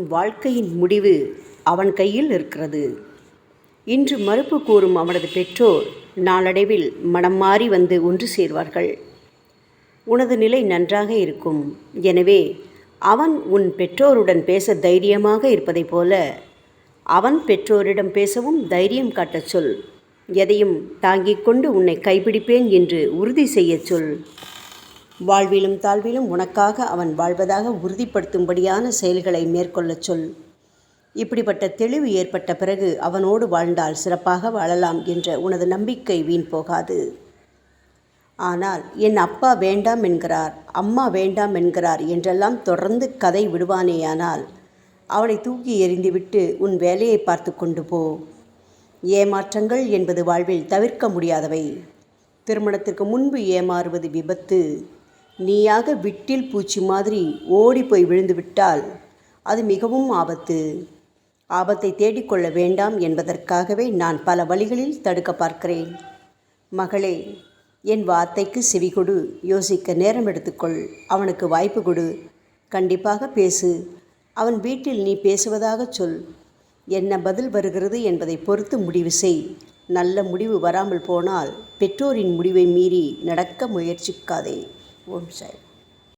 உன் வாழ்க்கையின் முடிவு அவன் கையில் இருக்கிறது இன்று மறுப்பு கூறும் அவனது பெற்றோர் நாளடைவில் மனம் மாறி வந்து ஒன்று சேர்வார்கள். உனது நிலை நன்றாக இருக்கும். எனவே அவன் உன் பெற்றோருடன் பேச தைரியமாக இருப்பதைப் போல அவன் பெற்றோரிடம் பேசவும் தைரியம் காட்டச் சொல். எதையும் தாங்கிக் கொண்டு உன்னை கைப்பிடிப்பேன் என்று உறுதி செய்யச் சொல். வாழ்விலும் தாழ்விலும் உனக்காக அவன் வாழ்வதாக உறுதிப்படுத்தும்படியான செயல்களை மேற்கொள்ளச் சொல். இப்படிப்பட்ட தெளிவு ஏற்பட்ட பிறகு அவனோடு வாழ்ந்தால் சிறப்பாக வாழலாம் என்ற உனது நம்பிக்கை வீண் போகாது. ஆனால் என் அப்பா வேண்டாம் என்கிறார் அம்மா வேண்டாம் என்கிறார் என்றெல்லாம் தொடர்ந்து கதை விடுவானேயானால் அவனை தூக்கி எறிந்துவிட்டு உன் வேலையை பார்த்து கொண்டு போ. ஏமாற்றங்கள் என்பது வாழ்வில் தவிர்க்க முடியாதவை. திருமணத்திற்கு முன்பு ஏமாறுவது விபத்து. நீயாக விட்டில் பூச்சி மாதிரி ஓடி போய் விழுந்து விட்டால் அது மிகவும் ஆபத்து. ஆபத்தை தேடிக்கொள்ள வேண்டாம் என்பதற்காகவே நான் பல வழிகளில் தடுக்க பார்க்கிறேன். மகளே என் வார்த்தைக்கு செவி கொடு. யோசிக்க நேரம் எடுத்துக்கொள். அவனுக்கு வாய்ப்பு கொடு. கண்டிப்பாக பேசு. அவன் வீட்டில் நீ பேசுவதாகச் சொல். என்ன பதில் வருகிறது என்பதை பொறுத்து முடிவு செய். நல்ல முடிவு வராமல் போனால் பெற்றோரின் முடிவை மீறி நடக்க முயற்சிக்காதே. ஓம் சாய்